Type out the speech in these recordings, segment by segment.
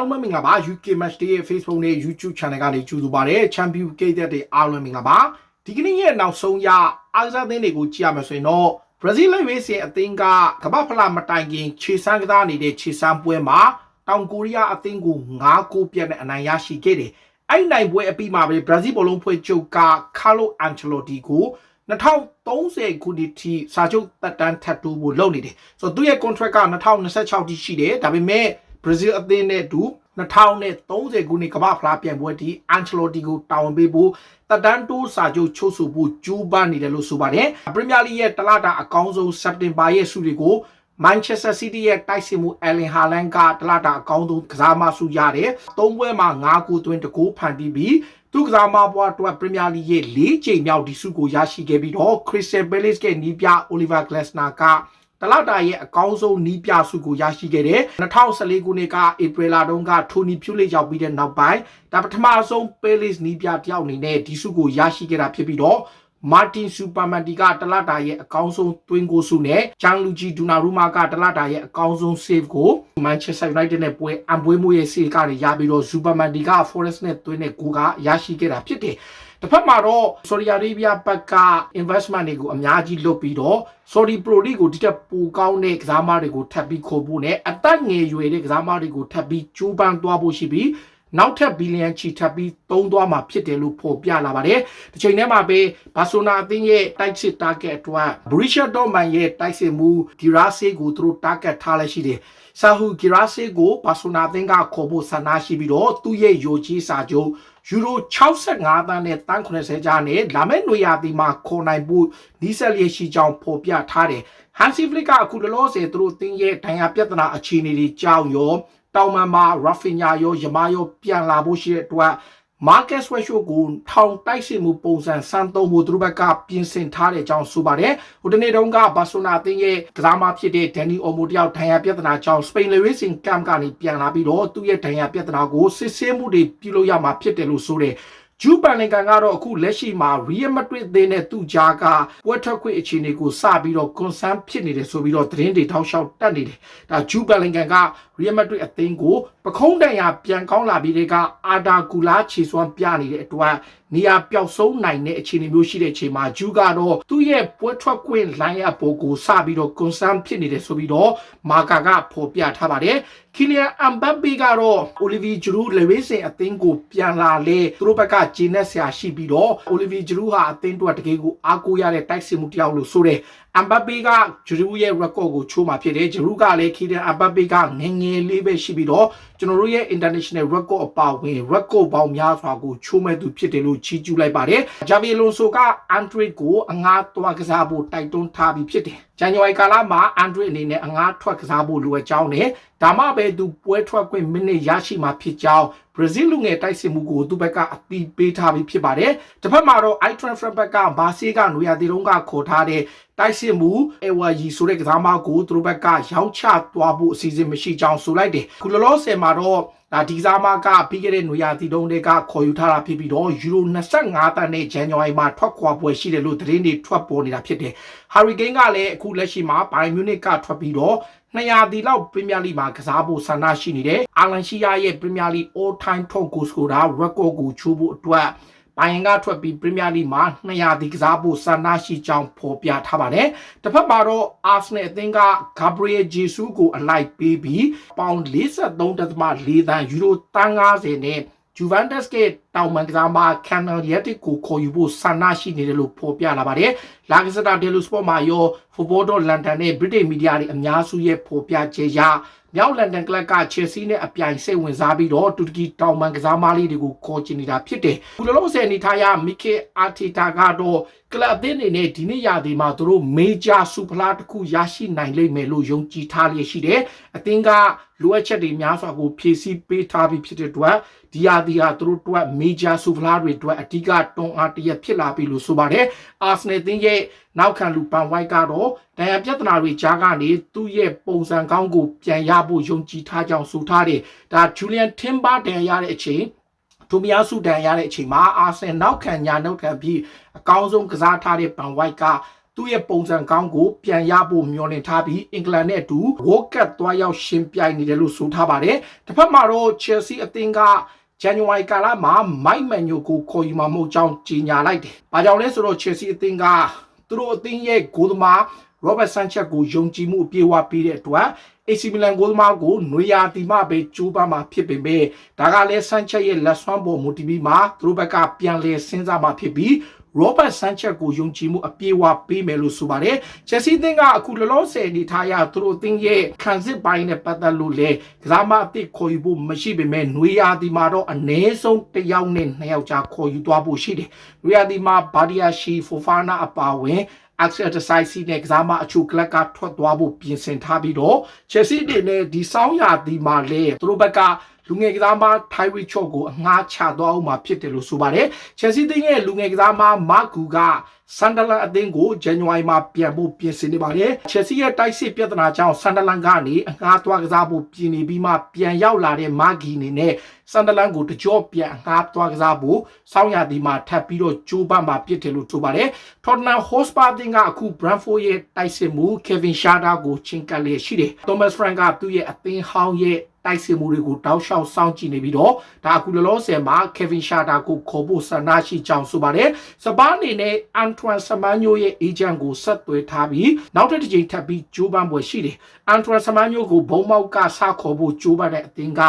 လုံးပဲမင်္ဂလာပါ UK Match Day ရဲ့ Facebook နဲ့ YouTube Channel ကနေကြိုဆိုပါရစေ Champion ကိတ်တဲ့အားလုံးမင်္ဂလာပါဒီကနေ့ရဲ့နောက်ဆုံးရအားကစားသင်းတွေကိုကြည့်ရမယ်ဆိုရင်တော့ Brazil လက်ဝေးစင်အသင်းကကမ္ဘာဖလားမတိုင်ခင်ခြေစမ်းကစားနေတဲ့ခြေစမ်းပွဲမှာတောင်ကိုရီးယားအသင်းကို9ဂိုးပြတ်နဲ့အနိုင်ရရှိခဲ့တယ်အဲ့နိုင်ပွဲအပြီးမှာပဲ Brazil ဘောလုံးဖွဲ့ချုပ်က Carlo Ancelotti ကို2030ခုနှစ်ထိစာချုပ်တက်တန်းထပ်တိုးဖို့လုပ်နေတယ်ဆိုတော့သူ့ရဲ့ contract က2026ထိရှိတယ်ဒါပေမဲ့ Brazil အသင်းနဲ့အတူ2030ခုနှစ်ကမ္ဘာဖလားပြိုင်ပွဲတီအန်ချလိုတီကိုတာဝန်ပေးဖို့တက်တန်းတိုးစာချုပ်ချုပ်ဆိုဖို့ကြိုးပမ်းနေတယ်လို့ဆိုပါတယ်ပရီးမီးယားလိရဲ့တလတာအကောင်းဆုံးစက်တင်ဘာရဲ့ဆုတွေကို Manchester City ရဲ့တိုက်စစ်မှု Erling Haaland ကတလတာအကောင်းဆုံးကစားမဆုရတယ်။သုံးပွဲမှာ9ဂိုးသွင်းတဂိုးဖန်တီးပြီးသူကစားမဘွားအတွက်ပရီးမီးယားလိရဲ့၄ချိန်မြောက်ဒီဆုကိုရရှိခဲ့ပြီးတော့ Crystal Palace ရဲ့နီးပြ Oliver Glasner က တလောက်တာရဲ့အကောင်းဆုံးနီးပြစုကိုရရှိခဲ့တယ်2014ခုနှစ်ကဧပြီလတုန်းကထိုနီဖြူလေးရောက်ပြီးတဲ့နောက်ပိုင်းဒါပထမဆုံးပဲလစ်နီးပြတယောက်အနေနဲ့ဒီစုကိုရရှိခဲ့တာဖြစ်ပြီးတော့မာတင်စူပါမန်တီကတလတာရဲ့အကောင်းဆုံးသွင်းကိုစုနဲ့ဂျန်လူဂျီဒူနာရူမာကတလတာရဲ့အကောင်းဆုံး save ကိုမန်ချက်စတာယူနိုက်တက်နဲ့ပွဲအံပွဲမှုရဲ့ save ကနေရပြီးတော့စူပါမန်တီက forest နဲ့သွင်းတဲ့ဂိုးကရရှိခဲ့တာဖြစ်တယ် တစ်ဖက်မှာတော့ Saudi Arabia ဘက်က investment တွေကိုအများကြီးလုပ်ပြီးတော့ Saudi Pro League ကိုဒီတက်ပိုကောင်းတဲ့ကစားမတွေကိုထပ်ပြီးခေါ်ဖို့နဲ့အသက်ငယ်ရွယ်တဲ့ကစားမတွေကိုထပ်ပြီးကြိုးပမ်းသွားဖို့ရှိပြီးနောက်ထပ်ဘီလီယံချီထပ်ပြီးသုံးသွားမှာဖြစ်တယ်လို့ဖော်ပြလာပါတယ်။ဒီချိန်ထဲမှာပဲဘာဆိုနာအသင်းရဲ့တိုက်စစ် target အတွက် Borussia Dortmund ရဲ့တိုက်စစ်မှုဒီရာဆေးကိုသူတို့ target ထားလိုက်ရှိတယ်။ဆာဟူဂီရာဆေးကိုဘာဆိုနာအသင်းကခေါ်ဖို့ဆန္ဒရှိပြီးတော့သူ့ရဲ့ယိုကြီးစာချုပ် ယူရို65တန်းနဲ့တန်း80ကျားနဲ့လာမယ့်နွေရာသီမှာခေါ်နိုင်ဖို့နီးစပ်လျက်ရှိကြောင်းဖော်ပြထားတယ်။ဟန်စီဖလစ်ကအခုလောလောဆယ်သူတို့တင်းရဲ့ဒဏ်ရာပြဿနာအခြေအနေတွေကြောင်းရောတောင်မန်မှာရာဖီညာရောယမာရောပြန်လာဖို့ရှိတဲ့အတွက် market sweatshirt ကိုထောင်တိုက်စစ်မှုပုံစံစမ်းသုံးဖို့သူတို့ဘက်ကပြင်ဆင်ထားတဲ့အကြောင်းဆိုပါတယ်။ဟိုတနေ့တုန်းကဘာဆိုနာအသင်းရဲ့ကစားမဖြစ်တဲ့ဒန်နီအိုမိုတယောက်ဒဏ်ရာပြဿနာကြောင့်စပိန်လေဝေးစင်ကမ်ကနေပြန်လာပြီးတော့သူ့ရဲ့ဒဏ်ရာပြဿနာကိုစစ်ဆေးမှုတွေပြုလုပ်ရမှာဖြစ်တယ်လို့ဆိုတဲ့ ဂျူပန်လင်ကန်ကတော့အခုလက်ရှိမှာ Real Madrid အသင်းနဲ့သူ့ကြားကပွဲထွက်ခွင့်အခြေအနေကိုစပြီးတော့ concern ဖြစ်နေတယ်ဆိုပြီးတော့သတင်းတွေထောက်လျှောက်တက်နေတယ်။ဒါဂျူပန်လင်ကန်က Real Madrid အသင်းကိုပခုံးတန်ရာပြန်ကောင်းလာပြီးတဲ့ကအာဒါကူလာခြေစွမ်းပြနေတဲ့အတွက်နေရာပျောက်ဆုံးနိုင်တဲ့အခြေအနေမျိုးရှိတဲ့အချိန်မှာဂျူကတော့သူ့ရဲ့ပွဲထွက်ခွင့်လိုင်းရပိုကိုစပြီးတော့ concern ဖြစ်နေတယ်ဆိုပြီးတော့မာကာကဖော်ပြထားပါတယ်။ကီလီယန်အမ်ဘပ်ပေကတော့အိုလီဗီဂျရူးလေဝေးစင်အသင်းကိုပြန်လာလေသူတို့ဘက်ကဂျင်းနဲ့ဆရာရှိပြီးတော့အိုလီဗီဂျရူးဟာအသင်းတို့တကယ်ကိုအားကိုးရတဲ့တိုက်စစ်မှုတယောက်လို့ဆိုတဲ့အမ်ဘပ်ပေကဂျရူးရဲ့ record ကိုချိုးမှာဖြစ်တယ်ဂျရူးကလည်းကီလီယန်အမ်ဘပ်ပေကငငယ်လေးပဲရှိပြီးတော့ကျွန်တော်တို့ရဲ့ international record အပါဝင် record ပေါင်းများစွာကိုချိုးမဲ့သူဖြစ်တယ်လို့ချီးကျူးလိုက်ပါတယ်ဂျာဗီလွန်ဆိုကအန်ဒရစ်ကိုအငားသွားကစားဖို့တိုက်တွန်းထားပြီးဖြစ်တယ်ဇန်နဝါရီကာလမှာအန်ဒရစ်အနေနဲ့အငားထွက်ကစားဖို့လိုအပ်ကြောင်းနဲ့ဒါမှပဲသူပွဲထွက်ခွင့်မိနစ်ရရှိမှာဖြစ်ကြောင်း ဘရာဇီးလူငယ်တိုက်စစ်မှုကိုသူ့ဘက်ကအပီးပေးထားပြီးဖြစ်ပါတယ်တစ်ဖက်မှာတော့ i transfer ဘက်ကဘာစီကနွေရာသီတုန်းကခေါ်ထားတဲ့တိုက်စစ်မှုအေဝါဂျီဆိုတဲ့ကစားမကိုသူတို့ဘက်ကရောင်းချသွားဖို့အစီအစဉ်မရှိကြောင်းဆိုလိုက်တယ်ခုလောလောဆယ်မှာတော့ဒါဒီကစားမကပြီးခဲ့တဲ့နွေရာသီတုန်းကခေါ်ယူထားတာဖြစ်ပြီးတော့ယူရို25တန်းနဲ့ဇန်နဝါရီမှာထွက်ခွာပွဲရှိတယ်လို့သတင်းတွေထွက်ပေါ်နေတာဖြစ်တယ်။ဟာရီကိန်းကလည်းအခုလက်ရှိမှာဘိုင်မြူနစ်ကထွက်ပြီးတော့ 200ဒီလောက်ပရီးမီးယားလိမှာကစားဖို့ဆန္ဒရှိနေတယ်။အာလန်ရှိယာရဲ့ပရီးမီးယားလိ all time top goal scorer record ကိုချိုးဖို့အတွက်ဘိုင်ယန်ကထွက်ပြီးပရီးမီးယားလိမှာ200ဒီကစားဖို့ဆန္ဒရှိကြောင်းဖော်ပြထားပါတယ်။တစ်ဖက်မှာတော့အာဆနယ်အသင်းကဂါဘရီယယ်ဂျေဆူးကိုအလိုက်ပေးပြီးပေါင်43.4သန်းယူရို350နဲ့ဂျူဗန်တက်စ်ကတောင်မန်ကစားမကန်နယ်ရက်တစ်ကိုခေါ်ယူဖို့ဆန္ဒရှိနေတယ်လို့ဖော်ပြလာပါတယ်။လာဂစတာဒဲလူစပေါ့မှာရော ဖူဘောဒေါ်လန်ဒန်နဲ့ဗြိတိန်မီဒီယာတွေအများစုရဲ့ဖော်ပြချက်ရမြောက်လန်ဒန်ကလပ်ကချယ်ဆီနဲ့အပြိုင်စိတ်ဝင်စားပြီးတော့တူတကီတောင်မန်ကစားမလေးတွေကိုခေါ်ချင်နေတာဖြစ်တယ်။ခုလောလောဆယ်အနေထားရမီကေအာတီတာကတော့ကလပ်အသင်းအနေနဲ့ဒီနေ့ရာသီမှာသူတို့မေဂျာစူဖလားတစ်ခုရရှိနိုင်လိမ့်မယ်လို့ယုံကြည်ထားလျက်ရှိတယ်။အသင်းကလိုအပ်ချက်တွေများစွာကိုဖြည့်ဆည်းပေးထားပြီးဖြစ်တဲ့အတွက်ဒီရာသီဟာသူတို့အတွက်မေဂျာစူဖလားတွေအတွက်အဓိကတွန်းအားတရဖြစ်လာပြီလို့ဆိုပါတယ်။အာဆနယ်အသင်းရဲ့နောက်ခံလူပန်ဝိုက်ကတော့ဒဏ်ရာပြဿနာတွေကြားကနေသူ့ရဲ့ပုံစံကောင်းကိုပြန်ရဖို့ယုံကြည်ထားကြောင်းဆိုထားတယ်။ဒါဂျူလီယန်တင်ဘာဒဏ်ရာရတဲ့အချိန်ဒိုမီယာဆူဒန်ရတဲ့အချိန်မှာအာဆင်နောက်ခံညာနောက်ခံပြီးအကောင်းဆုံးကစားထားတဲ့ဘန်ဝိုက်ကသူသူ့ရဲ့ပုံစံကောင်းကိုပြန်ရဖို့မျှော်လင့်ထားပြီးအင်္ဂလန်နဲ့အတူဝေါကတ်သွားရောက်ရှင်ပြိုင်နေတယ်လို့ဆိုထားပါတယ်တစ်ဖက်မှာတော့ Chelsea အသင်းကဇန်နဝါရီကာလမှာမိုက်မန်ညိုကိုခေါ်ယူမှာမဟုတ်ကြောင်းကြေညာလိုက်တယ်။ဘာကြောင့်လဲဆိုတော့ Chelsea အသင်းက သူတို့အသင်းရဲ့ဂိုးသမား Robert Sanchez ကိုယုံကြည်မှုအပြည့်အဝပေးတဲ့အတွက် AC Milan ဂိုးသမားကိုနွေရာသီမှပဲကြိုးပမ်းမှာဖြစ်ပေမဲ့ဒါကလည်း Sanchez ရဲ့လက်စွမ်းပေါ်မူတည်ပြီးမှသူတို့ဘက်ကပြန်လည်စဉ်းစားမှာဖြစ်ပြီး Robert Sanchez ကိုယုံကြည်မှုအပြည့်အဝပေးမယ်လို့ဆိုပါတယ်။ Chelsea အသင်းကအခုလောလောဆယ်အနေထားအရသူတို့အသင်းရဲ့ခံစစ်ပိုင်းနဲ့ပတ်သက်လို့လေကစားမအသစ်ခေါ်ယူဖို့မရှိပေမဲ့နွေရာသီမှာတော့အနည်းဆုံးတစ်ယောက်နဲ့နှစ်ယောက်ကြားခေါ်ယူသွားဖို့ရှိတယ်။နွေရာသီမှာဘာဒီယာရှီဖိုဖာနာအပါအဝင် exercise နဲ့ကစားမအချို့ကလပ်ကထွက်သွားဖို့ပြင်ဆင်ထားပြီးတော့ Chelsea အနေနဲ့ဒီဆောင်းရာသီမှာလေသူတို့ဘက်က လူငယ်ကစားမ Tyree Chot ကိုအငှားချသွားအောင်မှာဖြစ်တယ်လို့ဆိုပါတယ်။ Chelsea တင်းရဲ့လူငယ်ကစားမ Mark Gu ကဆန်ဒလန်အသင်းကိုဇန်နဝါရီမှာပြန်ဖို့ပြင်ဆင်နေပါတယ်။ Chelsea ရဲ့တိုက်စစ်ပြဿနာကြောင့်ဆန်ဒလန်ကနေအငှားသွားကစားဖို့ပြင်နေပြီးမှပြန်ရောက်လာတဲ့ Mark Gu အနေနဲ့ဆန်ဒလန်ကိုတကြော့ပြန်အငှားသွားကစားဖို့စောင်းရာသီမှာထပ်ပြီးတော့ကြိုးပမ်းမှာဖြစ်တယ်လို့ဆိုပါတယ်။ Tottenham Hotspur အသင်းကအခု Brentford ရဲ့တိုက်စစ်မှု Kevin Schade ကိုချင်းကပ်လျက်ရှိတယ်။ Thomas Frank ကသူ့ရဲ့အသင်းဟောင်းရဲ့ တိုက်စစ်မှုတွေကိုတောက်လျှောက်စောင့်ကြည့်နေပြီးတော့ဒါအခုလောလောဆယ်မှာ Kevin Schade ကိုခေါ်ဖို့ဆန္ဒရှိကြောင်းဆိုပါတယ်။စပါးအနေနဲ့ Antoine Semenyo ရဲ့ agent ကိုဆက်သွယ်ထားပြီးနောက်တစ်ကြိမ်ထပ်ပြီးကြိုးပမ်းပွဲရှိတယ်။ Antoine Semenyo ကိုဘုံမောက်ကစခေါ်ဖို့ကြိုးပမ်းတဲ့အသင်းက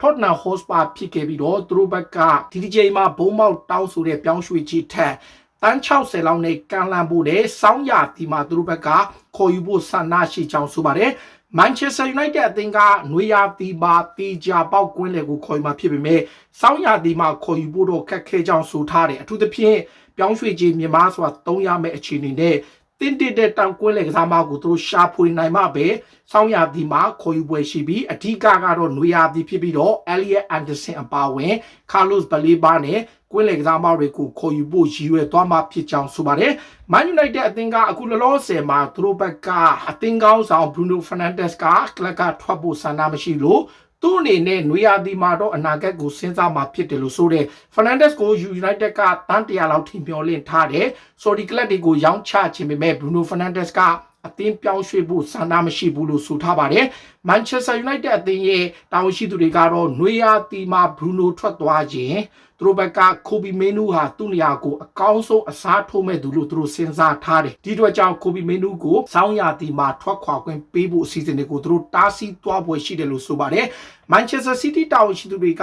Tottenham Hotspur ဖြစ်ခဲ့ပြီးတော့သူတို့ဘက်ကဒီဒီချိန်မှာဘုံမောက်တောင်းဆိုတဲ့ပြောင်းရွှေ့ကြီးထက်တန်း60လောက်နဲ့ကန်လန်ဖို့တဲ့စောင်းရဒီမှာသူတို့ဘက်ကခေါ်ယူဖို့ဆန္ဒရှိကြောင်းဆိုပါတယ်။ Manchester United အသင်းကနွေရာသီမှာတီဂျာပေါက်ကွင်းလေကိုခေါ်ယူမှာဖြစ်ပေမဲ့စောင်းရာသီမှာခေါ်ယူဖို့တော့ခက်ခဲကြောင်းဆိုထားတယ်အထူးသဖြင့်ပြောင်းရွှေ့ခြင်းမြန်မာဆိုတာသုံးရမယ့်အခြေအနေနဲ့တင်းတစ်တဲ့တောင်ကွင်းလေကစားမကိုသူတို့ရှာဖွေနိုင်မှပဲစောင်းရာသီမှာခေါ်ယူပွဲရှိပြီးအဓိကကတော့နွေရာသီဖြစ်ပြီးတော့ Elliot Anderson အပါအဝင် Carlos Baleba နဲ့ ကွင်းလေကစားမတွေကိုခေါ်ယူဖို့ရည်ရွယ်သွားမှာဖြစ်ကြောင်းဆိုပါတယ်။ Man United အသင်းကအခုလောလောဆယ်မှာသူတို့ဘက်ကအသင်းကောင်းဆောင် Bruno Fernandes ကကလပ်ကထွက်ဖို့ဆန္ဒမရှိလို့သူ့အနေနဲ့နွေရာသီမှာတော့အနာဂတ်ကိုစဉ်းစားမှာဖြစ်တယ်လို့ဆိုတဲ့ Fernandes ကို United ကတန်းတရာလောက်ထိမျှော်လင့်ထားတယ်။ Saudi ကလပ်တွေကိုရောင်းချခြင်းပေမဲ့ Bruno Fernandes က အသင်းပြောင်းရွှေ့ဖို့ဆန္ဒမရှိဘူးလို့ဆိုထားပါတယ်။ Manchester United အသင်းရဲ့တာဝန်ရှိသူတွေကတော့နွေရာသီမှာ Bruno ထွက်သွားခြင်းသူတို့ဘက်ကကိုဘီမေနူဟာသူ့နေရာကိုအကောင်းဆုံးအစားထိုးမဲ့သူလို့သူတို့စဉ်းစားထားတယ်ဒီအတွက်ကြောင့်ကိုဘီမေနူကိုစောင်းရာသီမှာထွက်ခွာခွင့်ပေးဖို့အစီအစဉ်တွေကိုသူတို့တားဆီးသွားပွဲရှိတယ်လို့ဆိုပါတယ်မန်ချက်စတာစီးတီးတာဝန်ရှိသူတွေက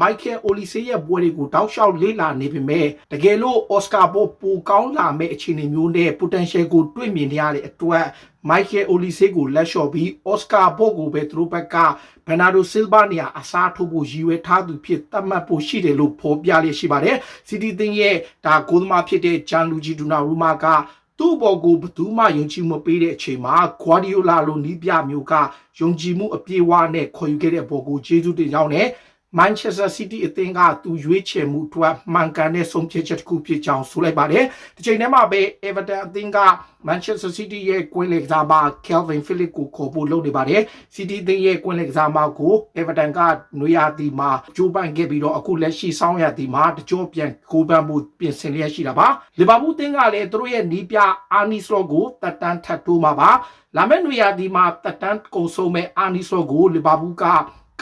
မိုက်ကယ်အိုလီဆေးရဲ့ပွဲတွေကိုတောက်လျှောက်လေ့လာနေပေမဲ့တကယ်လို့အော်စကာဘောပိုကောင်းလာမဲ့အခြေအနေမျိုးနဲ့ potential ကိုတွေ့မြင်နေရတဲ့အတွက်မိုက်ကယ်အိုလီဆေးကိုလက်လျှော့ပြီးအော်စကာဘောကိုပဲသူတို့ဘက်ကဘန်နာဒိုဆီလ်ဗာနေရာအစားထိုးဖို့ရည်ရွယ်ထားသူဖြစ်သတ်မှတ်ဖို့ရှိတယ်လို့ဖော်ပြလျက်ရှိပါတယ်စီတီတင်ရဲ့ဒါဂိုးသမားဖြစ်တဲ့ဂျန်လူဂျီဒူနာရူမာကသူ့ဘော်ကိုဘသူမှယုံကြည်မပေးတဲ့အချိန်မှာဂွာဒီယိုလာလိုနီးပြမျိုးကယုံကြည်မှုအပြည့်အဝနဲ့ခေါ်ယူခဲ့တဲ့ဘော်ကိုကျေးဇူးတင်ကြောင်းနဲ့ Manchester City အသင်းကသူရွေးချယ်မှုအတွက်မှန်ကန်တဲ့ဆုံးဖြတ်ချက်တစ်ခုဖြစ်ကြောင်းဆိုလိုက်ပါတယ်။ဒီချိန်ထဲမှာပဲ Everton အသင်းက Manchester City ရဲ့ကွင်းလေကစားမ Calvin Phillips ကိုခေါ်ဖို့လုပ်နေပါတယ်။ City အသင်းရဲ့ကွင်းလေကစားမကို Everton ကနွေရာသီမှာကြိုးပမ်းခဲ့ပြီးတော့အခုလက်ရှိဆောင်းရာသီမှာတကြောပြန်ကိုးပန်းမှုပြင်ဆင်လျက်ရှိတာပါ။လီဗာပူးအသင်းကလည်းသူတို့ရဲ့နီးပြအာနီစလော့ကိုတက်တန်းထပ်တိုးမှာပါ။လာမယ့်နွေရာသီမှာတက်တန်းကုန်ဆုံးမဲ့အာနီစလော့ကိုလီဗာပူးက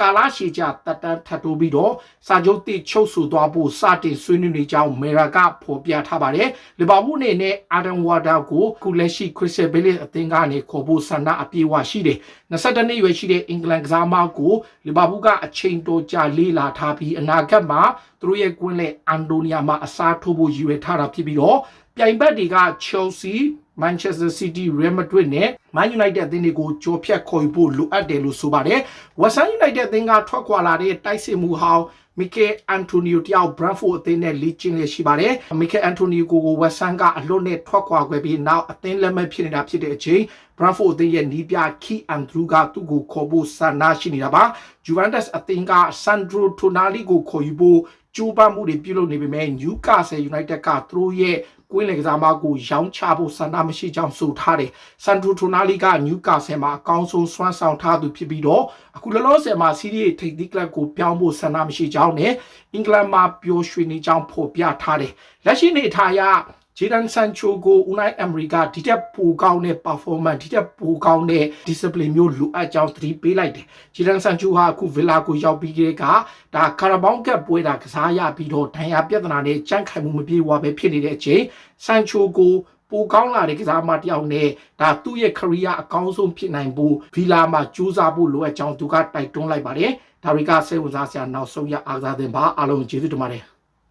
ကာလာရှည်ကြတက်တန်းထပ်တိုးပြီးတော့စာချုပ်တိချုပ်ဆိုသွားဖို့စတင်ဆွေးနွေးနေကြောင်းမေရာကဖော်ပြထားပါတယ်။လီဗာပူးအနေနဲ့အာဒန်ဝါဒါကိုခုလက်ရှိခရစ်စတယ်ဘယ်လစ်အသင်းကနေခေါ်ဖို့ဆန္ဒအပြည့်အဝရှိတယ်။22နှစ်ရွယ်ရှိတဲ့အင်္ဂလန်ကစားမကိုလီဗာပူးကအချိန်တော်ကြာလေးလာထားပြီးအနာဂတ်မှာသူတို့ရဲ့ကွင်းလက်အန်တိုနီယာမှာအစားထိုးဖို့ရည်ရွယ်ထားတာဖြစ်ပြီးတော့ပြိုင်ဘက်တွေက Chelsea Manchester City Real Madrid နဲ့ Man United အသင်းတွေကိုကြော်ဖြတ်ခေါ်ယူဖို့လိုအပ်တယ်လို့ဆိုပါတယ်။ West Ham United အသင်းကထွက်ခွာလာတဲ့တိုက်စစ်မှုဟောင်းမီကယ်အန်တိုနီယိုတယောက် Brentford အသင်းနဲ့လေ့ကျင့်နေရှိပါတယ်။မီကယ်အန်တိုနီယိုကိုကို West Ham ကအလွတ်နဲ့ထွက်ခွာခဲ့ပြီးနောက်အသင်းလက်မဲ့ဖြစ်နေတာဖြစ်တဲ့အချိန် Brentford အသင်းရဲ့နီးပြ Key Andrew ကသူ့ကိုခေါ်ဖို့ဆန္ဒရှိနေတာပါ။ Juventus အသင်းက Sandro Tonali ကိုခေါ်ယူဖို့ကြိုးပမ်းမှုတွေပြုလုပ်နေပေမဲ့ Newcastle United ကသူတို့ရဲ့ ကွင်းလေကစားမကိုရောင်းချဖို့ဆန္ဒမရှိကြောင်းဆိုထားတယ်။ဆန်ဒရိုထိုနာလီကနျူကာဆယ်မှာအကောင်းဆုံးစွမ်းဆောင်ထားသူဖြစ်ပြီးတော့အခုလောလောဆယ်မှာစီးရီးထိပ်သီးကလပ်ကိုပြောင်းဖို့ဆန္ဒမရှိကြောင်းနဲ့အင်္ဂလန်မှာပျော်ရွှင်နေကြောင်းဖော်ပြထားတယ်။လက်ရှိနေထားရ ဂျေဒန်ဆန်ချိုကိုဦးနိုင်အမေရိကဒီတက်ပိုကောင်းတဲ့ performance ဒီတက်ပိုကောင်းတဲ့ discipline မျိုးလိုအပ်ကြောင်းသတိပေးလိုက်တယ်ဂျေဒန်ဆန်ချိုဟာအခုဗီလာကိုရောက်ပြီးတဲ့ကဒါကာရာဘောင်းကပ်ပွဲတာကစားရပြီးတော့ဒဏ်ရာပြဿနာနဲ့ကြန့်ခိုင်မှုမပြေဝါပဲဖြစ်နေတဲ့အချိန်ဆန်ချိုကိုပိုကောင်းလာတဲ့ကစားမတစ်ယောက်နဲ့ဒါသူ့ရဲ့ career အကောင်းဆုံးဖြစ်နိုင်ဖို့ဗီလာမှာကြိုးစားဖို့လိုအပ်ကြောင်းသူကတိုက်တွန်းလိုက်ပါတယ်ဒါရီကစိတ်ဝင်စားစရာနောက်ဆုံးရအားကစားသင်ပါအားလုံးကျေးဇူးတင်ပါတယ်